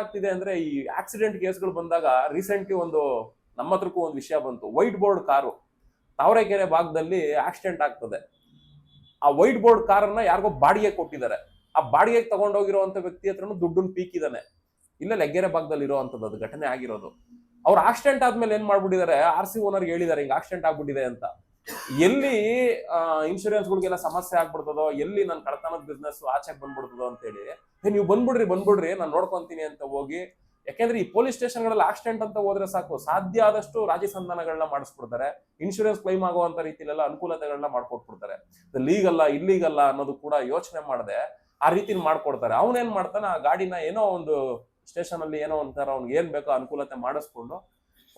ಏನಾಗ್ತಿದೆ ಅಂದ್ರೆ ಈ ಆಕ್ಸಿಡೆಂಟ್ ಕೇಸ್ಗಳು ಬಂದಾಗ ರೀಸೆಂಟ್ಲಿ ಒಂದು ನಮ್ಮ ಹತ್ರಕ್ಕೂ ಒಂದು ವಿಷಯ ಬಂತು. ವೈಟ್ ಬೋರ್ಡ್ ಕಾರು ತಾವರೆಕೆರೆ ಭಾಗದಲ್ಲಿ ಆಕ್ಸಿಡೆಂಟ್ ಆಗ್ತದೆ. ಆ ವೈಟ್ ಬೋರ್ಡ್ ಕಾರನ್ನ ಯಾರಿಗೋ ಬಾಡಿಗೆ ಕೊಟ್ಟಿದ್ದಾರೆ. ಆ ಬಾಡಿಗೆಗೆ ತಗೊಂಡೋಗಿರುವಂತ ವ್ಯಕ್ತಿ ಹತ್ರನು ದುಡ್ಡು ಪೀಕಿದಾನೆ ಇಲ್ಲ, ಲೆಗ್ಗೆರೆ ಭಾಗದಲ್ಲಿ ಇರುವಂತದ್ದು, ಅದು ಘಟನೆ ಆಗಿರೋದು. ಅವ್ರು ಆಕ್ಸಿಡೆಂಟ್ ಆದ್ಮೇಲೆ ಏನ್ ಮಾಡ್ಬಿಟ್ಟಿದ್ದಾರೆ? ಆರ್ ಸಿ ಓನರ್ ಹೇಳಿದ್ದಾರೆ, ಹಿಂಗ್ ಆಕ್ಸಿಡೆಂಟ್ ಆಗ್ಬಿಟ್ಟಿದೆ ಅಂತ. ಎಲ್ಲಿ ಇನ್ಶೂರೆನ್ಸ್ಗಳಿಗೆಲ್ಲ ಸಮಸ್ಯೆ ಆಗ್ಬಿಡ್ತದೋ, ಎಲ್ಲಿ ನನ್ನ ಕಳ್ತನದ ಬಿಸ್ನೆಸ್ ಆಚೆಗೆ ಬಂದ್ಬಿಡ್ತದೋ ಅಂತೇಳಿ ನೀವು ಬಂದ್ಬಿಡ್ರಿ ಬಂದ್ಬಿಡ್ರಿ, ನಾನು ನೋಡ್ಕೊಂತೀನಿ ಅಂತ ಹೋಗಿ, ಯಾಕೆಂದ್ರೆ ಈ ಪೊಲೀಸ್ ಸ್ಟೇಷನ್ಗಳಲ್ಲಿ ಆಕ್ಸಿಡೆಂಟ್ ಅಂತ ಹೋದ್ರೆ ಸಾಕು, ಸಾಧ್ಯ ಆದಷ್ಟು ರಾಜಿ ಸಂಧಾನಗಳನ್ನ ಮಾಡಿಸ್ಬಿಡ್ತಾರೆ ಇನ್ಶೂರೆನ್ಸ್ ಕ್ಲೈಮ್ ಆಗುವಂತ ರೀತಿಲೆಲ್ಲ ಅನುಕೂಲತೆಗಳನ್ನ ಮಾಡ್ಕೊಟ್ಬಿಡ್ತಾರೆ. ಲೀಗಲ್ಲ ಇಲ್ಲಿಗಲ್ಲ ಅನ್ನೋದು ಕೂಡ ಯೋಚನೆ ಮಾಡದೆ, ಆ ರೀತಿ ಮಾಡ್ಕೊಡ್ತಾರೆ. ಅವನೇನ್ ಮಾಡ್ತಾನೆ, ಆ ಗಾಡಿನ ಏನೋ ಒಂದು ಸ್ಟೇಷನ್ ಅಲ್ಲಿ ಏನೋ ಒಂಥರ ಅವ್ನಿಗೆ ಏನ್ ಬೇಕೋ ಅನುಕೂಲತೆ ಮಾಡಿಸ್ಕೊಂಡು,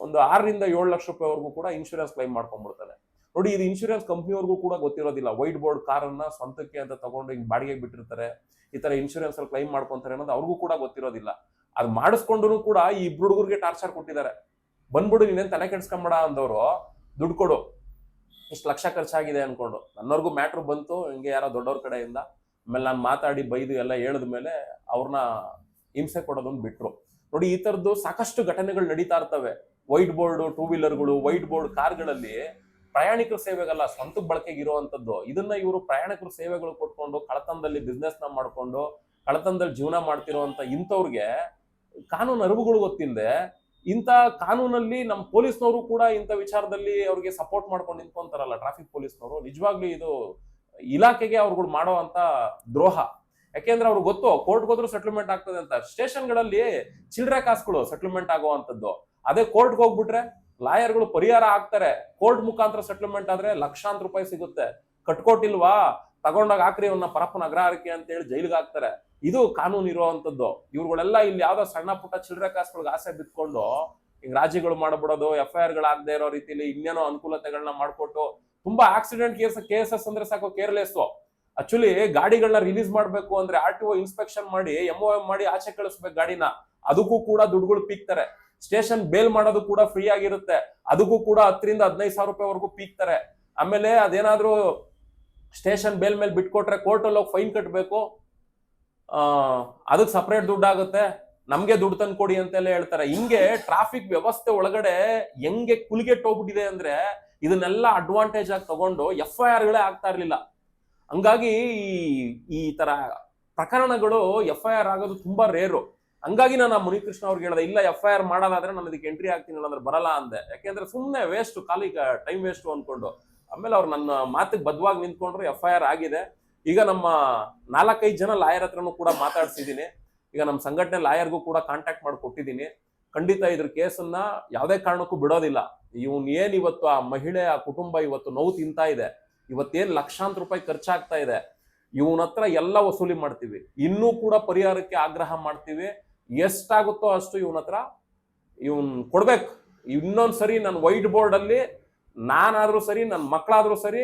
ಒಂದು ಆರರಿಂದ ಏಳು ಲಕ್ಷ ರೂಪಾಯಿವರೆಗೂ ಕೂಡ ಇನ್ಶೂರೆನ್ಸ್ ಕ್ಲೈಮ್ ಮಾಡ್ಕೊಂಡ್ಬಿಡ್ತಾನೆ. ನೋಡಿ, ಇದು ಇನ್ಶೂರೆನ್ಸ್ ಕಂಪ್ನಿಯವ್ರಿಗೂ ಕೂಡ ಗೊತ್ತಿರೋದಿಲ್ಲ. ವೈಟ್ ಬೋರ್ಡ್ ಕಾರನ್ನ ಸ್ವಂತಕ್ಕೆ ಅಂತ ತಗೊಂಡು ಹಿಂಗೆ ಬಾಡಿಗೆ ಬಿಟ್ಟಿರ್ತಾರೆ. ಈ ತರ ಇನ್ಶೂರೆನ್ಸ್ ಅಲ್ಲಿ ಕ್ಲೈಮ್ ಮಾಡ್ಕೊಂತಾರೆ ಅನ್ನೋದು ಅವ್ರಿಗೂ ಕೂಡ ಗೊತ್ತಿರೋದಿಲ್ಲ. ಅದು ಮಾಡಿಸ್ಕೊಂಡು ಕೂಡ ಈ ಇಬ್ರು ಹುಡುಗರಿಗೆ ಟಾರ್ಚರ್ ಕೊಟ್ಟಿದ್ದಾರೆ. ಬಂದ್ಬಿಡು, ನೀನೇನ್ ತಲೆ ಕೆಡ್ಸ್ಕೊಂಬೇಡ ಅಂದವರು, ದುಡ್ಡು ಕೊಡು. ಇಷ್ಟು ಲಕ್ಷ ಖರ್ಚಾಗಿದೆ ಅನ್ಕೊಂಡು. ನನ್ನವರೆಗೂ ಮ್ಯಾಟ್ರ್ ಬಂತು, ಹಿಂಗೆ ಯಾರೋ ದೊಡ್ಡವ್ರ ಕಡೆಯಿಂದ. ಆಮೇಲೆ ನಾನು ಮಾತಾಡಿ ಬೈದು ಎಲ್ಲ ಹೇಳಿದ ಮೇಲೆ ಅವ್ರನ್ನ ಹಿಂಸೆ ಕೊಡೋದೊಂದು ಬಿಟ್ರು. ನೋಡಿ, ಈ ತರದ್ದು ಸಾಕಷ್ಟು ಘಟನೆಗಳು ನಡೀತಾ ಇರ್ತವೆ. ವೈಟ್ ಬೋರ್ಡ್ ಟೂ ವೀಲರ್ಗಳು ವೈಟ್ ಬೋರ್ಡ್ ಕಾರ್ಗಳಲ್ಲಿ ಪ್ರಯಾಣಿಕರ ಸೇವೆಗಲ್ಲ, ಸ್ವಂತ ಬಳಕೆಗೆ ಇರುವಂತದ್ದು ಇದನ್ನ ಇವರು ಪ್ರಯಾಣಿಕರ ಸೇವೆಗಳು ಕೊಟ್ಕೊಂಡು ಕಳತನದಲ್ಲಿ ಬಿಸ್ನೆಸ್ನ ಮಾಡ್ಕೊಂಡು ಕಳತನದಲ್ಲಿ ಜೀವನ ಮಾಡ್ತಿರೋಂತ ಇಂಥವ್ರಿಗೆ ಕಾನೂನು ಅರಿವುಗಳು ಗೊತ್ತಿಲ್ಲದೆ ಇಂಥ ಕಾನೂನಲ್ಲಿ ನಮ್ಮ ಪೊಲೀಸ್ನವರು ಕೂಡ ಇಂಥ ವಿಚಾರದಲ್ಲಿ ಅವ್ರಿಗೆ ಸಪೋರ್ಟ್ ಮಾಡ್ಕೊಂಡು ನಿಂತ್ಕೊಂತಾರಲ್ಲ ಟ್ರಾಫಿಕ್ ಪೊಲೀಸ್ನವರು. ನಿಜವಾಗ್ಲೂ ಇದು ಇಲಾಖೆಗೆ ಅವ್ರುಗಳು ಮಾಡೋ ಅಂತ ದ್ರೋಹ. ಯಾಕೆಂದ್ರೆ ಅವ್ರಿಗೆ ಗೊತ್ತು ಕೋರ್ಟ್ ಹೋದ್ರು ಸೆಟಲ್ಮೆಂಟ್ ಆಗ್ತದೆ ಅಂತ. ಸ್ಟೇಷನ್ಗಳಲ್ಲಿ ಚಿಲ್ಲರೆ ಕಾಸುಗಳು ಸೆಟ್ಲ್ಮೆಂಟ್ ಆಗುವಂತದ್ದು. ಅದೇ ಕೋರ್ಟ್ಗೆ ಹೋಗ್ಬಿಟ್ರೆ ಲಾಯರ್ಗಳು ಪರಿಹಾರ ಆಗ್ತಾರೆ ಕೋರ್ಟ್ ಮುಖಾಂತರ ಸೆಟ್ಲ್ಮೆಂಟ್ ಆದ್ರೆ ಲಕ್ಷಾಂತರ ರೂಪಾಯಿ ಸಿಗುತ್ತೆ. ಕಟ್ಕೊಟ್ಟಿಲ್ವಾ? ತಗೊಂಡಾಗ ಹಾಕ್ರಿ ಅವನ್ನ ಪರಪ್ಪನ ಅಗ್ರಹಾರಕ್ಕೆ ಅಂತ ಹೇಳಿ ಜೈಲಿಗೆ ಹಾಕ್ತಾರೆ. ಇದು ಕಾನೂನು ಇರುವಂತದ್ದು. ಇವ್ರುಗಳೆಲ್ಲ ಇಲ್ಲಿ ಯಾವ್ದೋ ಸಣ್ಣ ಪುಟ್ಟ ಚಿಲ್ಲರೆ ಕಾಸುಗಳಿಗೆ ಆಸೆ ಬಿತ್ಕೊಂಡು ಹಿಂಗ್ ರಾಜಿಗಳು ಮಾಡ್ಬಿಡೋದು ಎಫ್ ಐ ಆರ್ ಗಳಾಗದೆ ಇರೋ ರೀತಿಲಿ ಇನ್ನೇನೋ ಅನುಕೂಲತೆಗಳನ್ನ ಮಾಡ್ಕೊಟ್ಟು ತುಂಬಾ ಆಕ್ಸಿಡೆಂಟ್ ಕೇಸ್ ಕೇಸಸ್ ಅಂದ್ರೆ ಸಾಕು ಕೇರ್ಲೆಸ್ ಆಕ್ಚುಲಿ ಗಾಡಿಗಳನ್ನ ರಿಲೀಸ್ ಮಾಡ್ಬೇಕು ಅಂದ್ರೆ ಆರ್ ಟಿ ಒ ಇನ್ಸ್ಪೆಕ್ಷನ್ ಮಾಡಿ ಎಂ ಓ ಎಂ ಮಾಡಿ ಆಚೆ ಕಳಿಸ್ಬೇಕು ಗಾಡಿನ. ಅದಕ್ಕೂ ಕೂಡ ದುಡ್ಡುಗಳು ಪೀಕ್ತಾರೆ. ಸ್ಟೇಷನ್ ಬೇಲ್ ಮಾಡೋದು ಕೂಡ ಫ್ರೀ ಆಗಿರುತ್ತೆ. ಅದಕ್ಕೂ ಕೂಡ ಹತ್ತರಿಂದ ಹದಿನೈದು ಸಾವಿರ ರೂಪಾಯಿವರೆಗೂ ಪೀಕ್ತಾರೆ. ಆಮೇಲೆ ಅದೇನಾದರೂ ಸ್ಟೇಷನ್ ಬೇಲ್ ಮೇಲೆ ಬಿಟ್ಕೊಟ್ರೆ ಕೋರ್ಟಲ್ಲಿ ಹೋಗಿ ಫೈನ್ ಕಟ್ಟಬೇಕು ಅದಕ್ಕೆ ಸಪ್ರೇಟ್ ದುಡ್ಡಾಗುತ್ತೆ. ನಮ್ಗೆ ದುಡ್ಡು ತಂದು ಕೊಡಿ ಅಂತೆಲ್ಲ ಹೇಳ್ತಾರೆ. ಹಿಂಗೆ ಟ್ರಾಫಿಕ್ ವ್ಯವಸ್ಥೆ ಒಳಗಡೆ ಹೆಂಗೆ ಕುಲಿಗೆಟ್ ಹೋಗ್ಬಿಟ್ಟಿದೆ ಅಂದ್ರೆ ಇದನ್ನೆಲ್ಲ ಅಡ್ವಾಂಟೇಜ್ ಆಗಿ ತಗೊಂಡು ಎಫ್ ಐ ಆರ್ಗಳೇ ಆಗ್ತಾ ಇರ್ಲಿಲ್ಲ. ಹಂಗಾಗಿ ಈ ಈ ತರ ಪ್ರಕರಣಗಳು ಎಫ್ ಐ ಆರ್ ಆಗೋದು ತುಂಬಾ ರೇರು ಹಂಗಾಗಿ ನಾನು ಮುನಿಕೃಷ್ಣ ಅವ್ರಿಗೆ ಹೇಳಿದೆ, ಇಲ್ಲ ಎಫ್ ಐ ಆರ್ ಮಾಡೋದಾದ್ರೆ ನಾನು ಇದಕ್ಕೆ ಎಂಟ್ರಿ ಆಗ್ತೀನಿ ಅಂದ್ರೆ ಬರಲ್ಲ ಅಂದೆ. ಯಾಕೆಂದ್ರೆ ಸುಮ್ಮನೆ ವೇಸ್ಟ್ ಖಾಲಿ ಟೈಮ್ ವೇಸ್ಟ್ ಅನ್ಕೊಂಡು. ಆಮೇಲೆ ಅವ್ರು ನನ್ನ ಮಾತಿಗೆ ಬದ್ವಾಗಿ ನಿಂತ್ಕೊಂಡ್ರು ಎಫ್ ಐ ಆರ್ ಆಗಿದೆ. ಈಗ ನಮ್ಮ ನಾಲ್ಕೈದು ಜನ ಲಾಯರ್ ಹತ್ರನೂ ಕೂಡ ಮಾತಾಡ್ಸಿದ್ದೀನಿ. ಈಗ ನಮ್ಮ ಸಂಘಟನೆ ಲಾಯರ್ಗೂ ಕೂಡ ಕಾಂಟ್ಯಾಕ್ಟ್ ಮಾಡಿ ಕೊಟ್ಟಿದ್ದೀನಿ. ಖಂಡಿತ ಇದ್ರ ಕೇಸನ್ನ ಯಾವುದೇ ಕಾರಣಕ್ಕೂ ಬಿಡೋದಿಲ್ಲ. ಇವನ್ ಏನ್ ಇವತ್ತು ಆ ಮಹಿಳೆ, ಆ ಕುಟುಂಬ ಇವತ್ತು ನೋವು ತಿಂತಾ ಇದೆ, ಇವತ್ತೇನ್ ಲಕ್ಷಾಂತರ ರೂಪಾಯಿ ಖರ್ಚಾಗ್ತಾ ಇದೆ ಇವನ ಹತ್ರ ಎಲ್ಲ ವಸೂಲಿ ಮಾಡ್ತೀವಿ. ಇನ್ನೂ ಕೂಡ ಪರಿಹಾರಕ್ಕೆ ಆಗ್ರಹ ಮಾಡ್ತೀವಿ. ಎಷ್ಟಾಗುತ್ತೋ ಅಷ್ಟು ಇವನ ಹತ್ರ ಇವನ್ ಕೊಡ್ಬೇಕು. ಇನ್ನೊಂದು ಸರಿ ನನ್ನ ವೈಟ್ ಬೋರ್ಡ್ ಅಲ್ಲಿ ನಾನಾದ್ರೂ ಸರಿ ನನ್ನ ಮಕ್ಕಳಾದರೂ ಸರಿ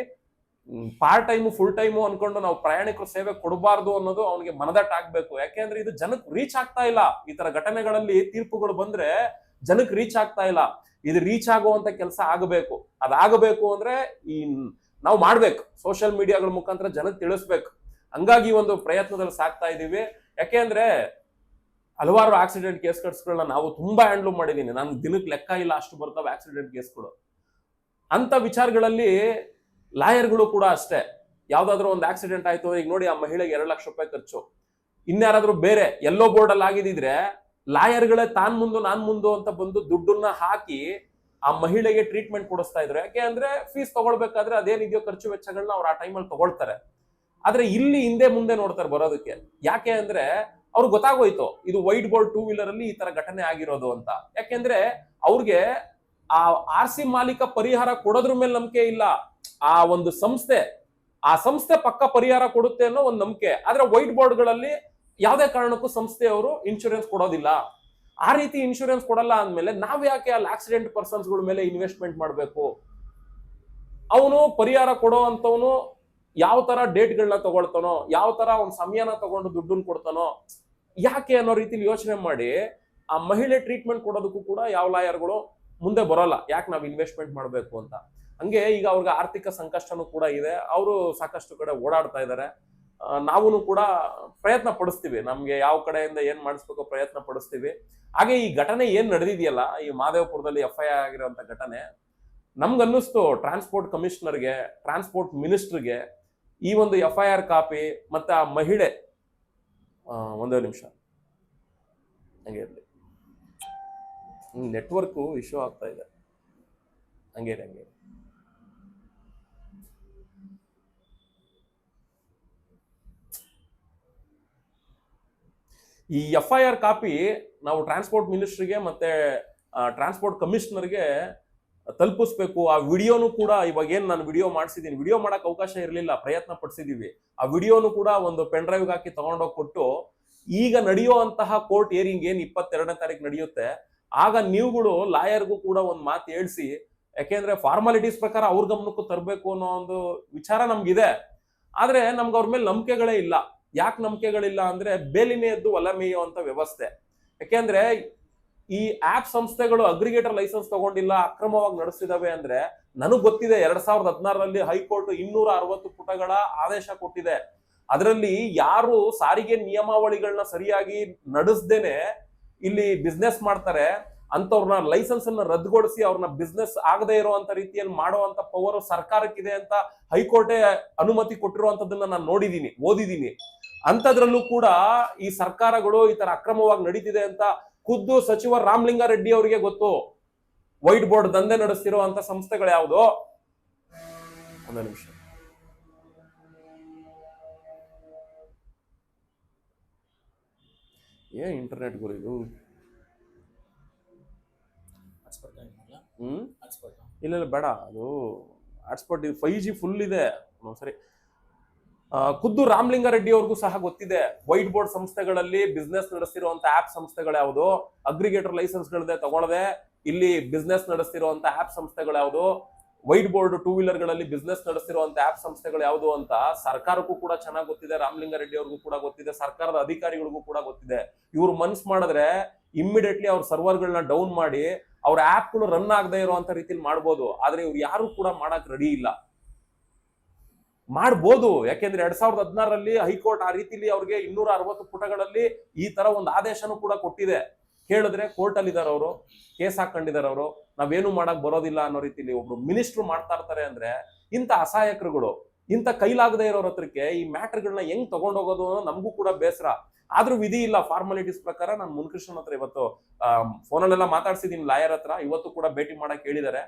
ಪಾರ್ಟ್ ಟೈಮು ಫುಲ್ ಟೈಮು ಅನ್ಕೊಂಡು ನಾವು ಪ್ರಯಾಣಿಕರ ಸೇವೆ ಕೊಡಬಾರ್ದು ಅನ್ನೋದು ಅವನಿಗೆ ಮನದಟ್ಟ ಆಗಬೇಕು. ಯಾಕೆಂದ್ರೆ ಇದು ಜನಕ್ಕೆ ರೀಚ್ ಆಗ್ತಾ ಇಲ್ಲ. ಈ ತರ ಘಟನೆಗಳಲ್ಲಿ ತೀರ್ಪುಗಳು ಬಂದ್ರೆ ಜನಕ್ಕೆ ರೀಚ್ ಆಗ್ತಾ ಇಲ್ಲ. ಇದು ರೀಚ್ ಆಗುವಂತ ಕೆಲಸ ಆಗಬೇಕು. ಅದಾಗಬೇಕು ಅಂದ್ರೆ ಈ ನಾವು ಮಾಡ್ಬೇಕು. ಸೋಷಿಯಲ್ ಮೀಡಿಯಾಗಳ ಮುಖಾಂತರ ಜನಕ್ಕೆ ತಿಳಿಸ್ಬೇಕು. ಹಂಗಾಗಿ ಒಂದು ಪ್ರಯತ್ನದಲ್ಲಿ ಸಾಕ್ತಾ ಇದೀವಿ. ಯಾಕೆಂದ್ರೆ ಹಲವಾರು ಆಕ್ಸಿಡೆಂಟ್ ಕೇಸ್ ಕಟ್ಸ್ಗಳನ್ನ ನಾವು ತುಂಬಾ ಹ್ಯಾಂಡ್ಲ್ ಮಾಡಿದ್ದೀನಿ ನಾನು ದಿನಕ್ಕೆ ಲೆಕ್ಕ ಇಲ್ಲ ಅಷ್ಟು ಬರ್ತವೆ ಆಕ್ಸಿಡೆಂಟ್ ಕೇಸ್ಗಳು ಅಂತ ವಿಚಾರಗಳಲ್ಲಿ ಲಾಯರ್ಗಳು ಕೂಡ ಅಷ್ಟೇ. ಯಾವ್ದಾದ್ರು ಒಂದು ಆಕ್ಸಿಡೆಂಟ್ ಆಯ್ತು, ಈಗ ನೋಡಿ ಆ ಮಹಿಳೆಗೆ ಎರಡು ಲಕ್ಷ ರೂಪಾಯಿ ಖರ್ಚು. ಇನ್ಯಾರಾದ್ರೂ ಬೇರೆ ಎಲ್ಲೋ ಬೋರ್ಡ್ ಅಲ್ಲಿ ಆಗಿದ್ರೆ ಲಾಯರ್ಗಳೇ ತಾನ್ ಮುಂದು ನಾನ್ ಮುಂದು ಅಂತ ಬಂದು ದುಡ್ಡನ್ನ ಹಾಕಿ ಆ ಮಹಿಳೆಗೆ ಟ್ರೀಟ್ಮೆಂಟ್ ಕೊಡಿಸ್ತಾ ಇದ್ರು. ಯಾಕೆ ಅಂದ್ರೆ ಫೀಸ್ ತಗೊಳ್ಬೇಕಾದ್ರೆ ಅದೇನಿದೆಯೋ ಖರ್ಚು ವೆಚ್ಚಗಳನ್ನ ಅವ್ರು ಆ ಟೈಮಲ್ಲಿ ತಗೊಳ್ತಾರೆ. ಆದ್ರೆ ಇಲ್ಲಿ ಹಿಂದೆ ಮುಂದೆ ನೋಡ್ತಾರೆ ಬರೋದಕ್ಕೆ. ಯಾಕೆ ಅಂದ್ರೆ ಅವ್ರಿಗೆ ಗೊತ್ತಾಗೋಯ್ತು, ಇದು ವೈಟ್ ಬೋರ್ಡ್ ಟೂ ವೀಲರ್ ಅಲ್ಲಿ ಈ ತರ ಘಟನೆ ಆಗಿರೋದು ಅಂತ. ಯಾಕೆಂದ್ರೆ ಅವ್ರಿಗೆ ಆ ಆರ್ ಸಿ ಮಾಲೀಕ ಪರಿಹಾರ ಕೊಡೋದ್ರ ಮೇಲೆ ನಂಬಿಕೆ ಇಲ್ಲ. ಆ ಒಂದು ಸಂಸ್ಥೆ, ಆ ಸಂಸ್ಥೆ ಪಕ್ಕ ಪರಿಹಾರ ಕೊಡುತ್ತೆ ಅನ್ನೋ ಒಂದು ನಂಬಿಕೆ. ಆದ್ರೆ ವೈಟ್ ಬೋರ್ಡ್ಗಳಲ್ಲಿ ಯಾವುದೇ ಕಾರಣಕ್ಕೂ ಸಂಸ್ಥೆಯವರು ಇನ್ಶೂರೆನ್ಸ್ ಕೊಡೋದಿಲ್ಲ. ಆ ರೀತಿ ಇನ್ಶೂರೆನ್ಸ್ ಕೊಡಲ್ಲ ಅಂದ್ಮೇಲೆ ನಾವ್ ಯಾಕೆ ಅಲ್ಲಿ ಆಕ್ಸಿಡೆಂಟ್ ಪರ್ಸನ್ಸ್ಗಳ ಮೇಲೆ ಇನ್ವೆಸ್ಟ್ಮೆಂಟ್ ಮಾಡಬೇಕು? ಅವನು ಪರಿಹಾರ ಕೊಡೋ ಅಂತವನು ಯಾವ ತರ ಡೇಟ್ಗಳನ್ನ ತಗೊಳ್ತಾನೋ, ಯಾವ ತರ ಒಂದು ಸಮಯನ ತಗೊಂಡು ದುಡ್ಡನ್ನು ಕೊಡ್ತಾನೋ, ಯಾಕೆ ಅನ್ನೋ ರೀತಿಲಿ ಯೋಚನೆ ಮಾಡಿ ಆ ಮಹಿಳೆ ಟ್ರೀಟ್ಮೆಂಟ್ ಕೊಡೋದಕ್ಕೂ ಕೂಡ ಯಾವ ಲಾಯರ್ಗಳು ಮುಂದೆ ಬರೋಲ್ಲ. ಯಾಕೆ ನಾವು ಇನ್ವೆಸ್ಟ್ಮೆಂಟ್ ಮಾಡಬೇಕು ಅಂತ. ಹಂಗೆ ಈಗ ಅವ್ರಿಗೆ ಆರ್ಥಿಕ ಸಂಕಷ್ಟನೂ ಕೂಡ ಇದೆ. ಅವರು ಸಾಕಷ್ಟು ಕಡೆ ಓಡಾಡ್ತಾ ಇದ್ದಾರೆ ನಾವು ಕೂಡ ಪ್ರಯತ್ನ ಪಡಿಸ್ತೀವಿ. ನಮಗೆ ಯಾವ ಕಡೆಯಿಂದ ಏನು ಮಾಡಿಸ್ಬೇಕು ಪ್ರಯತ್ನ ಪಡಿಸ್ತೀವಿ. ಹಾಗೆ ಈ ಘಟನೆ ಏನು ನಡೆದಿದೆಯಲ್ಲ, ಈ ಮಾದೇವಪುರದಲ್ಲಿ ಎಫ್ ಐ ಆರ್ ಆಗಿರುವಂತ ಘಟನೆ, ನಮ್ಗನ್ನಿಸ್ತು ಟ್ರಾನ್ಸ್ಪೋರ್ಟ್ ಕಮಿಷನರ್ಗೆ ಟ್ರಾನ್ಸ್ಪೋರ್ಟ್ ಮಿನಿಸ್ಟರ್ಗೆ ಈ ಒಂದು ಎಫ್ ಐ ಆರ್ ಕಾಪಿ ಮತ್ತೆ ಆ ಮಹಿಳೆ ಒಂದೇ ನಿಮಿಷ. ಹಂಗೆ ಇರಲಿ. ನೆಟ್ವರ್ಕು ಇಶ್ಯೂ ಆಗ್ತಾ ಇದೆ. ಹಂಗೆ ಇರಿ, ಹಂಗೆ ಈ ಎಫ್ ಐ ಆರ್ ಕಾಪಿ ನಾವು ಟ್ರಾನ್ಸ್ಪೋರ್ಟ್ ಮಿನಿಸ್ಟ್ರಿಗೆ ಮತ್ತೆ ಟ್ರಾನ್ಸ್ಪೋರ್ಟ್ ಕಮಿಷನರ್ಗೆ ತಲುಪಿಸ್ಬೇಕು. ಆ ವಿಡಿಯೋನು ಕೂಡ ಇವಾಗ ಏನು ನಾನು ವಿಡಿಯೋ ಮಾಡಿಸಿದೀನಿ, ವಿಡಿಯೋ ಮಾಡಕ್ ಅವಕಾಶ ಇರಲಿಲ್ಲ, ಪ್ರಯತ್ನ ಪಡಿಸಿದೀವಿ. ಆ ವಿಡಿಯೋನು ಕೂಡ ಒಂದು ಪೆನ್ ಡ್ರೈವ್ಗೆ ಹಾಕಿ ತಗೊಂಡೋಗಿ ಕೊಟ್ಟು, ಈಗ ನಡೆಯುವಂತಹ ಕೋರ್ಟ್ ಏರಿಂಗ್ ಏನು ಇಪ್ಪತ್ತೆರಡನೇ ತಾರೀಕು ನಡೆಯುತ್ತೆ, ಆಗ ನೀವುಗಳು ಲಾಯರ್ಗೂ ಕೂಡ ಒಂದು ಮಾತು ಹೇಳಿಸಿ, ಯಾಕೆಂದ್ರೆ ಫಾರ್ಮಾಲಿಟೀಸ್ ಪ್ರಕಾರ ಅವ್ರ ಗಮನಕ್ಕೂ ತರಬೇಕು ಅನ್ನೋ ಒಂದು ವಿಚಾರ ನಮ್ಗಿದೆ. ಆದ್ರೆ ನಮ್ಗೆ ಅವ್ರ ಮೇಲೆ ನಂಬಿಕೆಗಳೇ ಇಲ್ಲ. ಯಾಕೆ ನಂಬಿಕೆಗಳಿಲ್ಲ ಅಂದ್ರೆ ಬೇಲಿನೇ ಎದ್ದು ಮೇಯುವಂತ ವ್ಯವಸ್ಥೆ. ಯಾಕೆಂದ್ರೆ ಈ ಆಪ್ ಸಂಸ್ಥೆಗಳು ಅಗ್ರಿಗೇಟರ್ ಲೈಸೆನ್ಸ್ ತಗೊಂಡಿಲ್ಲ, ಅಕ್ರಮವಾಗಿ ನಡೆಸಿದಾವೆ ಅಂದ್ರೆ ನನಗ್ ಗೊತ್ತಿದೆ ಎರಡ್ ಸಾವಿರದ ಹದಿನಾರರಲ್ಲಿ ಹೈಕೋರ್ಟ್ ಇನ್ನೂರ ಅರವತ್ತು ಪುಟಗಳ ಆದೇಶ ಕೊಟ್ಟಿದೆ. ಅದರಲ್ಲಿ ಯಾರು ಸಾರಿಗೆ ನಿಯಮಾವಳಿಗಳನ್ನ ಸರಿಯಾಗಿ ನಡೆಸ್ದೇನೆ ಇಲ್ಲಿ ಬಿಸ್ನೆಸ್ ಮಾಡ್ತಾರೆ ಅಂತವ್ರನ್ನ ಲೈಸೆನ್ಸ್ ಅನ್ನ ರದ್ದುಗೊಳಿಸಿ ಅವ್ರನ್ನ ಬಿಸ್ನೆಸ್ ಆಗದೆ ಇರುವಂತ ರೀತಿಯಲ್ಲಿ ಮಾಡುವಂತ ಪವರ್ ಸರ್ಕಾರಕ್ಕಿದೆ ಅಂತ ಹೈಕೋರ್ಟೇ ಅನುಮತಿ ಕೊಟ್ಟಿರುವಂತದನ್ನ ನಾನು ನೋಡಿದೀನಿ, ಓದಿದೀನಿ. ಅಂತದ್ರಲ್ಲೂ ಕೂಡ ಈ ಸರ್ಕಾರಗಳು ಈ ತರ ಅಕ್ರಮವಾಗಿ ನಡೀತಿದೆ ಅಂತ ಖುದ್ದು ಸಚಿವ ರಾಮಲಿಂಗಾರೆಡ್ಡಿ ಅವರಿಗೆ ಗೊತ್ತು. ವೈಟ್ ಬೋರ್ಡ್ ದಂಧೆ ನಡೆಸ್ತಿರುವಂತ ಸಂಸ್ಥೆಗಳು ಯಾವುದು? ಒಂದು ನಿಮಿಷ. ಏ ಇಂಟರ್ನೆಟ್ ಗುರು ಇದು? ಹ್ಮ್? ಇಲ್ಲ ಇಲ್ಲ ಬೇಡ. ಅದು ಹಾಟ್ಸ್ಪಾಟ್ ಇದು ಫೈವ್ ಜಿ ಫುಲ್ ಇದೆ. ಸರಿ. ಖುದ್ದು ರಾಮಲಿಂಗಾರೆಡ್ಡಿ ಅವ್ರಿಗೂ ಸಹ ಗೊತ್ತಿದೆ. ವೈಟ್ ಬೋರ್ಡ್ ಸಂಸ್ಥೆಗಳಲ್ಲಿ ಬಿಸ್ನೆಸ್ ನಡೆಸ್ತಿರುವಂತ ಆಪ್ ಸಂಸ್ಥೆಗಳು ಯಾವುದು? ಅಗ್ರಿಗೇಟರ್ ಲೈಸೆನ್ಸ್ ಗಳದೆ ತಗೊಳ್ಳದೆ ಇಲ್ಲಿ ಬಿಸ್ನೆಸ್ ನಡೆಸ್ತಿರುವಂತ ಆಪ್ ಸಂಸ್ಥೆಗಳು ಯಾವುದು? ವೈಟ್ ಬೋರ್ಡ್ ಟೂ ವೀಲರ್ಗಳಲ್ಲಿ ಬಿಸ್ನೆಸ್ ನಡೆಸ್ತಿರುವಂತ ಆಪ್ ಸಂಸ್ಥೆಗಳು ಯಾವುದು ಅಂತ ಸರ್ಕಾರಕ್ಕೂ ಕೂಡ ಚೆನ್ನಾಗಿ ಗೊತ್ತಿದೆ ರಾಮಲಿಂಗಾರೆಡ್ಡಿ ಅವ್ರಿಗೂ ಕೂಡ ಗೊತ್ತಿದೆ, ಸರ್ಕಾರದ ಅಧಿಕಾರಿಗಳಿಗೂ ಕೂಡ ಗೊತ್ತಿದೆ. ಇವ್ರು ಮನ್ಸ್ ಮಾಡಿದ್ರೆ ಇಮ್ಮಿಡಿಯೇಟ್ಲಿ ಅವ್ರ ಸರ್ವರ್ಗಳನ್ನ ಡೌನ್ ಮಾಡಿ ಅವ್ರ ಆಪ್ಗಳು ರನ್ ಆಗದೆ ಇರುವಂತ ರೀತಿಲಿ ಮಾಡ್ಬೋದು. ಆದ್ರೆ ಇವ್ರು ಯಾರು ಕೂಡ ಮಾಡಕ್ ರೆಡಿ ಇಲ್ಲ. ಮಾಡ್ಬೋದು. ಯಾಕೆಂದ್ರೆ ಎರಡ್ ಸಾವಿರದ ಹದಿನಾರರಲ್ಲಿ ಹೈಕೋರ್ಟ್ ಆ ರೀತಿಲಿ ಅವ್ರಿಗೆ ಇನ್ನೂರ ಅರವತ್ತು ಪುಟಗಳಲ್ಲಿ ಈ ತರ ಒಂದು ಆದೇಶನೂ ಕೂಡ ಕೊಟ್ಟಿದೆ. ಕೇಳಿದ್ರೆ ಕೋರ್ಟ್ ಅಲ್ಲಿ ಇದಾರೆ ಅವರು, ಕೇಸ್ ಹಾಕೊಂಡಿದ್ದಾರೆ ಅವರು, ನಾವೇನು ಮಾಡಕ್ ಬರೋದಿಲ್ಲ ಅನ್ನೋ ರೀತಿಲಿ ಒಬ್ರು ಮಿನಿಸ್ಟ್ರು ಮಾಡ್ತಾ ಇರ್ತಾರೆ ಅಂದ್ರೆ ಇಂಥ ಅಸಹಾಯಕರುಗಳು, ಇಂಥ ಕೈಲಾಗದೆ ಇರೋರ ಹತ್ರಕ್ಕೆ ಈ ಮ್ಯಾಟರ್ಗಳನ್ನ ಹೆಂಗ್ ತಗೊಂಡೋಗೋದು ಅನ್ನೋ ನಮಗೂ ಕೂಡ ಬೇಸರ. ಆದ್ರೂ ವಿಧಿ ಇಲ್ಲ, ಫಾರ್ಮಾಲಿಟೀಸ್ ಪ್ರಕಾರ ನಾನು ಮುನ್ಕೃಷ್ಣನ್ ಹತ್ರ ಇವತ್ತು ಫೋನಲ್ಲೆಲ್ಲ ಮಾತಾಡ್ಸಿದೀನಿ, ಲಾಯರ್ ಹತ್ರ, ಇವತ್ತು ಕೂಡ ಭೇಟಿ ಮಾಡಕ್ ಹೇಳಿದ್ದಾರೆ.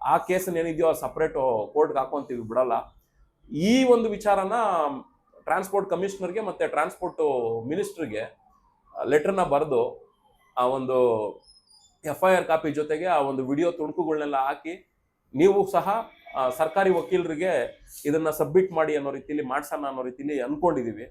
ಆ ಕೇಸನ್ನ ಏನಿದೆಯೋ ಸಪ್ರೇಟ್ ಕೋರ್ಟ್ಗೆ ಹಾಕೊಂತೀವಿ, ಬಿಡಲ್ಲ. ಈ ಒಂದು ವಿಚಾರನ ಟ್ರಾನ್ಸ್ಪೋರ್ಟ್ ಕಮಿಷನರ್ಗೆ ಮತ್ತೆ ಟ್ರಾನ್ಸ್ಪೋರ್ಟ್ ಮಿನಿಸ್ಟ್ರಿಗೆ ಲೆಟ್ರನ್ನ ಬರೆದು ಆ ಒಂದು ಎಫ್ ಐ ಆರ್ ಕಾಪಿ ಜೊತೆಗೆ ಆ ಒಂದು ವಿಡಿಯೋ ತುಣುಕುಗಳನ್ನೆಲ್ಲ ಹಾಕಿ, ನೀವು ಸಹ ಸರ್ಕಾರಿ ವಕೀಲರಿಗೆ ಇದನ್ನ ಸಬ್ಮಿಟ್ ಮಾಡಿ ಅನ್ನೋ ರೀತಿಲಿ ಮಾಡ್ಸೋಣ ಅನ್ನೋ ರೀತಿಲಿ ಅನ್ಕೊಂಡಿದೀವಿ.